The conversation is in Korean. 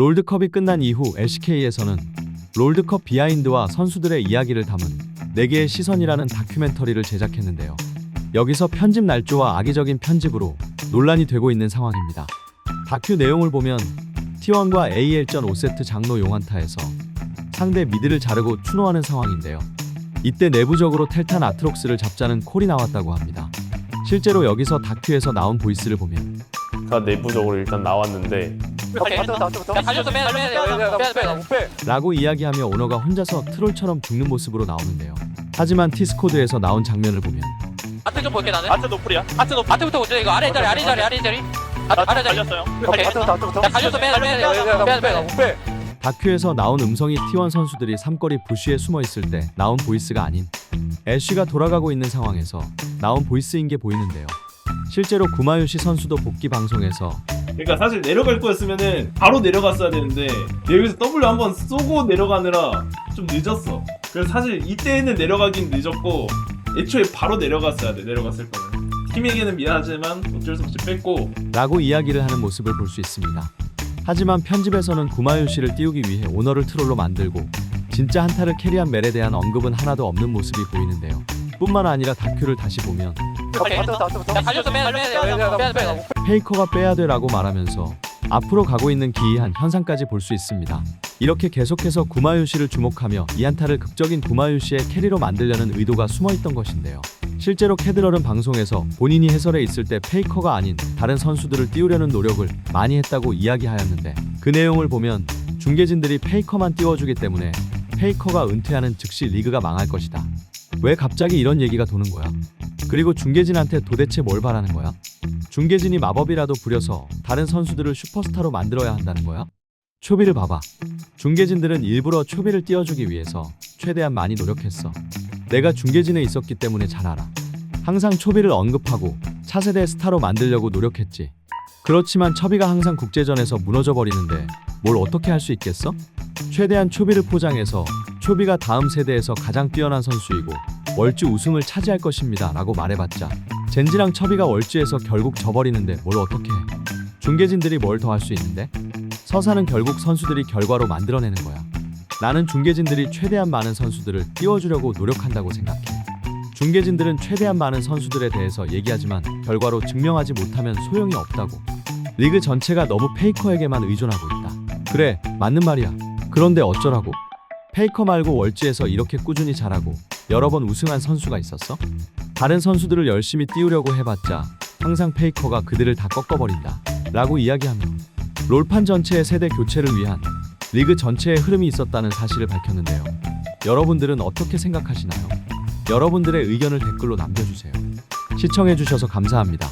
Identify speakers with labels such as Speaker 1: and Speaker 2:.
Speaker 1: 롤드컵이 끝난 이후 LCK에서는 롤드컵 비하인드와 선수들의 이야기를 담은 4개의 시선이라는 다큐멘터리를 제작했는데요. 여기서 편집 날조와 악의적인 편집으로 논란이 되고 있는 상황입니다. 다큐 내용을 보면 T1과 AL전 5세트 장로 용안타에서 상대 미드를 자르고 추노하는 상황인데요. 이때 내부적으로 텔탄 아트록스를 잡자는 콜이 나왔다고 합니다. 실제로 여기서 다큐에서 나온 보이스를 보면
Speaker 2: 가 내부적으로 일단 나왔는데
Speaker 3: 달려서.
Speaker 1: 라고 이야기하며 오너가 혼자서 트롤처럼 죽는 모습으로 나오는데요. 하지만 티스코드에서 나온 장면을 보면
Speaker 3: 아트 좀 볼게 나는.
Speaker 4: 아트 노플이야. 아트 노플.
Speaker 3: 아트부터 보자. 이거 아래 자리, 아래 자리, 아래 자리. 아, 아래 자리.
Speaker 4: 달렸어요.
Speaker 3: 오케이. 야, 달려서 빼야 돼, 빼야 돼, 빼야 돼.
Speaker 1: 다큐에서 나온 음성이 T1 선수들이 삼거리 부시에 숨어 있을 때 나온 보이스가 아닌 애쉬가 돌아가고 있는 상황에서 나온 보이스인 게 보이는데요. 실제로 구마유시 선수도 복귀 방송에서
Speaker 5: 그러니까 사실 내려갈 거였으면은 바로 내려갔어야 되는데 여기서 W 한번 쏘고 내려가느라 좀 늦었어. 그래서 사실 이때는 내려가긴 늦었고 애초에 바로 내려갔어야 돼. 내려갔을 거는. 팀에게는 미안하지만 어쩔 수 없이 뺐고
Speaker 1: 라고 이야기를 하는 모습을 볼 수 있습니다. 하지만 편집에서는 구마유시를 띄우기 위해 오너를 트롤로 만들고 진짜 한타를 캐리한 멜에 대한 언급은 하나도 없는 모습이 보이는데요. 뿐만 아니라 다큐를 다시 보면
Speaker 3: 오케이. 야, 달려서 빼야 돼, 빼야 돼, 빼야 돼, 빼야 돼.
Speaker 1: 페이커가 빼야 돼라고 말하면서 앞으로 가고 있는 기이한 현상까지 볼 수 있습니다. 이렇게 계속해서 구마유시를 주목하며 이안타를 극적인 구마유시의 캐리로 만들려는 의도가 숨어 있던 것인데요. 실제로 캐드럴은 방송에서 본인이 해설에 있을 때 페이커가 아닌 다른 선수들을 띄우려는 노력을 많이 했다고 이야기하였는데 그 내용을 보면 중계진들이 페이커만 띄워주기 때문에 페이커가 은퇴하는 즉시 리그가 망할 것이다. 왜 갑자기 이런 얘기가 도는 거야? 그리고 중계진한테 도대체 뭘 바라는 거야? 중계진이 마법이라도 부려서 다른 선수들을 슈퍼스타로 만들어야 한다는 거야? 초비를 봐봐. 중계진들은 일부러 초비를 띄워주기 위해서 최대한 많이 노력했어. 내가 중계진에 있었기 때문에 잘 알아. 항상 초비를 언급하고 차세대 스타로 만들려고 노력했지. 그렇지만 첩이가 항상 국제전에서 무너져 버리는데 뭘 어떻게 할 수 있겠어? 최대한 초비를 포장해서 초비가 다음 세대에서 가장 뛰어난 선수이고 월주 우승을 차지할 것입니다 라고 말해봤자 젠지랑 첩이가 월주에서 결국 져버리는데 뭘 어떻게 해? 중계진들이 뭘 더 할 수 있는데? 서사는 결국 선수들이 결과로 만들어내는 거야. 나는 중계진들이 최대한 많은 선수들을 띄워주려고 노력한다고 생각해. 중계진들은 최대한 많은 선수들에 대해서 얘기하지만 결과로 증명하지 못하면 소용이 없다고. 리그 전체가 너무 페이커에게만 의존하고 있다. 그래 맞는 말이야. 그런데 어쩌라고? 페이커 말고 월지에서 이렇게 꾸준히 잘하고 여러 번 우승한 선수가 있었어? 다른 선수들을 열심히 띄우려고 해봤자 항상 페이커가 그들을 다 꺾어버린다. 라고 이야기하며 롤판 전체의 세대 교체를 위한 리그 전체의 흐름이 있었다는 사실을 밝혔는데요. 여러분들은 어떻게 생각하시나요? 여러분들의 의견을 댓글로 남겨주세요. 시청해주셔서 감사합니다.